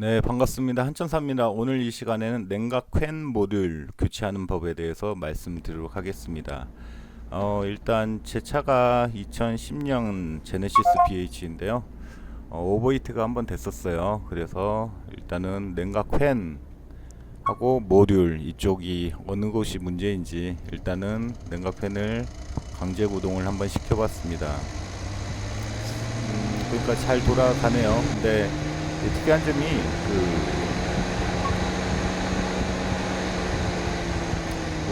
네, 반갑습니다. 한천사입니다. 오늘 이 시간에는 냉각 팬 모듈 교체하는 법에 대해서 말씀드리도록 하겠습니다. 어, 일단 제 차가 2010년 제네시스 BH인데요. 어, 오버히트가 한번 됐었어요. 그래서 일단은 냉각 팬 하고 모듈 이쪽이 어느 곳이 문제인지 일단은 냉각 팬을 강제 구동을 한번 시켜봤습니다. 음, 그러니까 잘 돌아가네요. 근데 이 특이한 점이 그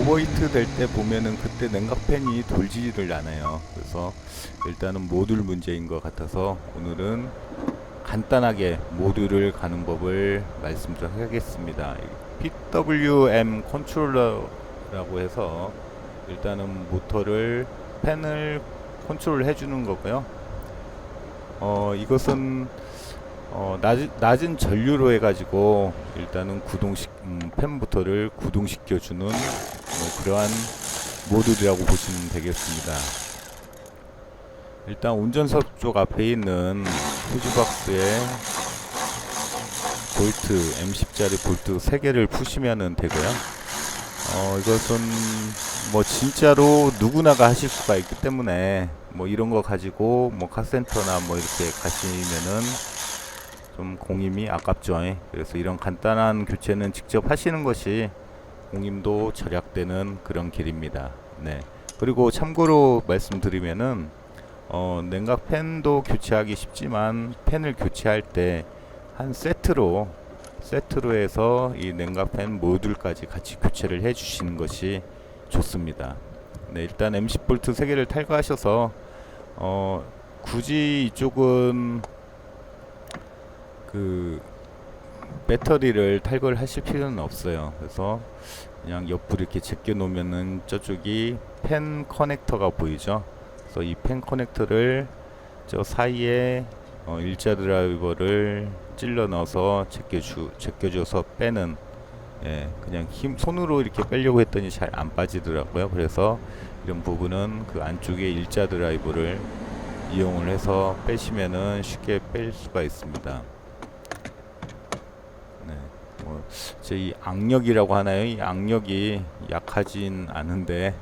오버히트 될 때 보면은 그때 냉각팬이 돌지를 않아요. 그래서 일단은 모듈 문제인 것 같아서 오늘은 간단하게 모듈을 가는 법을 말씀드리도록 하겠습니다. PWM 컨트롤러라고 해서 일단은 모터를 팬을 컨트롤 해주는 거고요. 어 이것은 어, 낮은, 낮은 전류로 해가지고 일단은 구동식 음, 팬부터를 구동시켜주는 뭐 그러한 모듈이라고 보시면 되겠습니다. 일단 운전석 쪽 앞에 있는 후즈박스에 볼트 M10짜리 볼트 3개를 푸시면 되고요. 어, 이것은 뭐 진짜로 누구나가 하실 수가 있기 때문에 뭐 이런 거 가지고 뭐 카센터나 뭐 이렇게 가시면은 좀 공임이 아깝죠. 예. 그래서 이런 간단한 교체는 직접 하시는 것이 공임도 절약되는 그런 길입니다. 네. 그리고 참고로 말씀드리면은 어, 냉각 팬도 교체하기 쉽지만 팬을 교체할 때 한 세트로 세트로 해서 이 냉각 팬 모듈까지 같이 교체를 해 주시는 것이 좋습니다. 네, 일단 M10 볼트 3개를 탈거하셔서 어, 굳이 이쪽은 그 배터리를 탈거를 하실 필요는 없어요. 그래서 그냥 옆으로 이렇게 제껴 놓으면은 저쪽이 펜 커넥터가 보이죠. 그래서 이 펜 커넥터를 저 사이에 어, 일자 드라이버를 찔러 넣어서 제껴주 제껴줘서 빼는 예, 그냥 힘 손으로 이렇게 빼려고 했더니 잘 안 빠지더라고요. 그래서 이런 부분은 그 안쪽에 일자 드라이버를 이용을 해서 빼시면은 쉽게 뺄 수가 있습니다. 네, 뭐, 제 이 악력이라고 하나요? 이 악력이 약하진 않은데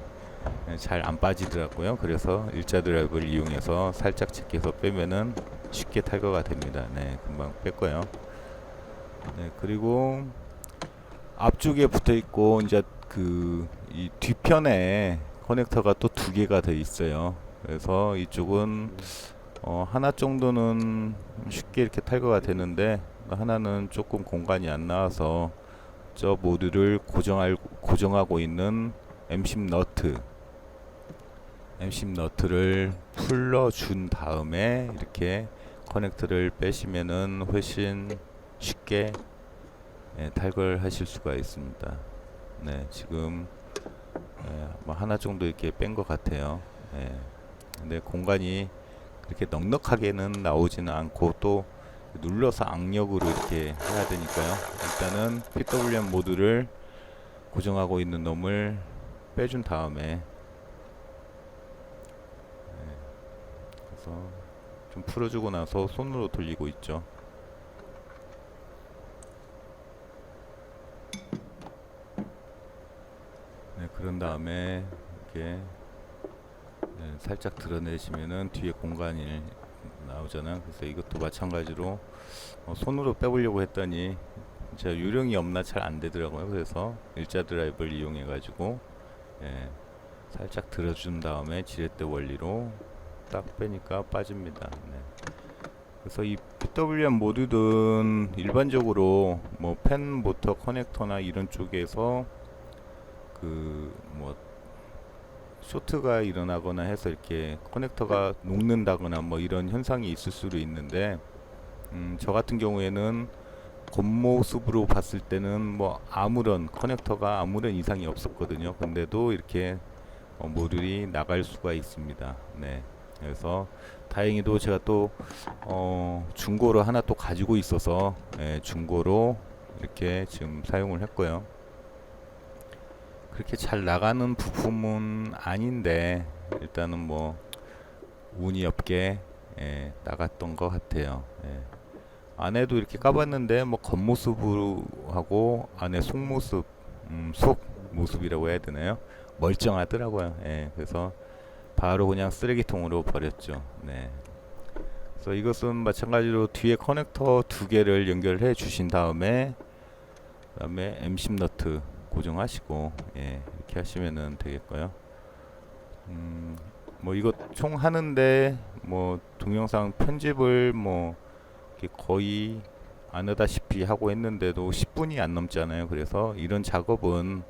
잘 안 빠지더라고요. 그래서 일자 드라이브를 이용해서 살짝 제껴서 빼면은 쉽게 탈거가 됩니다. 네, 금방 뺐고요. 네, 그리고 앞쪽에 붙어 있고 이제 그 이 뒤편에 커넥터가 또 두 개가 돼 있어요. 그래서 이쪽은 어, 하나 정도는 쉽게 이렇게 탈거가 되는데 하나는 조금 공간이 안 나와서 저 모듈을 고정할 고정하고 있는 M10 너트 M10 너트를 풀러 준 다음에 이렇게 커넥터를 빼시면은 훨씬 쉽게 예, 탈거를 하실 수가 있습니다. 네, 지금 예, 뭐 하나 정도 이렇게 뺀 것 같아요. 예. 근데 공간이 그렇게 넉넉하게는 나오지는 않고 또 눌러서 악력으로 이렇게 해야 되니까요. 일단은 PWM 모드를 고정하고 있는 놈을 빼준 다음에 네. 그래서 좀 풀어주고 나서 손으로 돌리고 있죠. 네, 그런 다음에 이렇게 네, 살짝 드러내시면은 뒤에 공간이 나오잖아요. 그래서 이것도 마찬가지로 어, 손으로 빼보려고 했더니 제가 요령이 없나 잘 안 되더라고요. 그래서 일자 드라이브를 이용해 가지고 예, 살짝 들어준 다음에 지렛대 원리로 딱 빼니까 빠집니다. 네. 그래서 이 PWM 모듈은 일반적으로 뭐 펜 모터 커넥터나 이런 쪽에서 그뭐 쇼트가 일어나거나 해서 이렇게 커넥터가 녹는다거나 뭐 이런 현상이 있을 수도 있는데 음, 저 같은 경우에는 겉모습으로 봤을 때는 뭐 아무런 커넥터가 아무런 이상이 없었거든요. 근데도 이렇게 어, 모듈이 나갈 수가 있습니다. 네. 그래서 다행히도 제가 또 어, 중고로 하나 또 가지고 있어서 예, 중고로 이렇게 지금 사용을 했고요. 그렇게 잘 나가는 부품은 아닌데 일단은 뭐 운이 없게 예, 나갔던 것 같아요. 예. 안에도 이렇게 까봤는데 뭐 겉모습으로 하고 안에 속모습 음, 속 모습이라고 해야 되나요? 멀쩡하더라고요. 예, 그래서 바로 그냥 쓰레기통으로 버렸죠. 네. 그래서 이것은 마찬가지로 뒤에 커넥터 두 개를 연결해 주신 다음에 그다음에 M10 너트 고정하시고 예, 이렇게 하시면은 되겠고요. 음, 뭐 이거 총 하는데 뭐 동영상 편집을 뭐 거의 안 하다시피 하고 했는데도 10분이 안 넘잖아요. 그래서 이런 작업은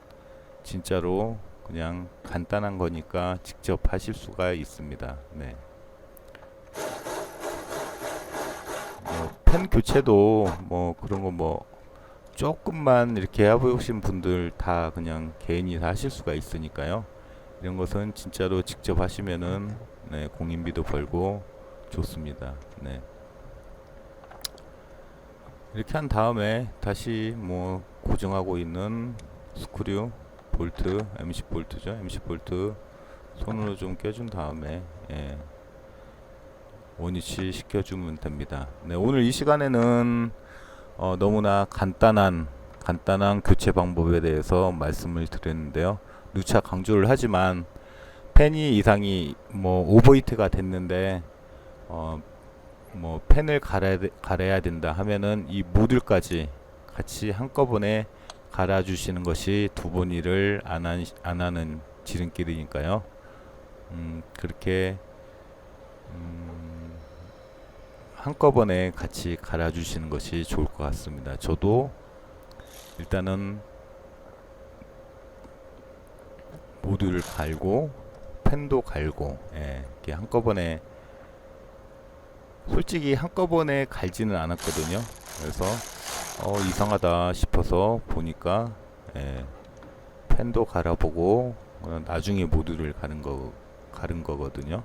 진짜로 그냥 간단한 거니까 직접 하실 수가 있습니다. 네. 뭐, 펜 교체도 뭐 그런 거뭐 조금만 이렇게 해보신 분들 다 그냥 개인이 다 하실 수가 있으니까요. 이런 것은 진짜로 직접 하시면은 네, 공인비도 벌고 좋습니다. 네. 이렇게 한 다음에 다시 뭐 고정하고 있는 스크류 볼트 M10 볼트죠. M10 볼트 손으로 좀 껴준 다음에 예, 원위치 시켜주면 됩니다. 네, 오늘 이 시간에는 어, 너무나 간단한 간단한 교체 방법에 대해서 말씀을 드렸는데요. 누차 강조를 하지만 펜이 이상이 뭐 오버히트가 됐는데 어, 뭐 펜을 갈아야, 돼- 갈아야 된다 하면은 이 모듈까지 같이 한꺼번에 갈아주시는 것이 두 번 일을 안, 한, 안 하는 지름길이니까요. 음, 그렇게 음, 한꺼번에 같이 갈아주시는 것이 좋을 것 같습니다. 저도 일단은 모듈을 갈고 펜도 갈고 예, 이렇게 한꺼번에 솔직히 한꺼번에 갈지는 않았거든요. 그래서 어, 이상하다 싶어서 보니까 예, 펜도 갈아보고 어, 나중에 모듈을 가는 거 가른 거거든요.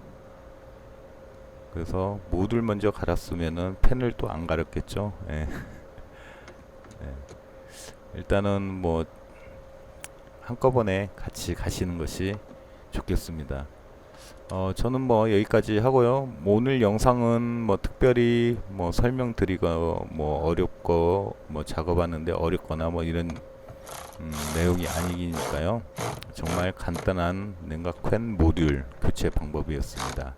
그래서 모듈 먼저 갈았으면은 펜을 또 안 갈았겠죠. 예. 예. 일단은 뭐 한꺼번에 같이 가시는 것이 좋겠습니다. 어, 저는 뭐 여기까지 하고요. 뭐 오늘 영상은 뭐 특별히 뭐 설명드리고 뭐 어렵고 뭐 작업하는데 어렵거나 뭐 이런 음, 내용이 아니니까요. 정말 간단한 냉각팬 모듈 교체 방법이었습니다.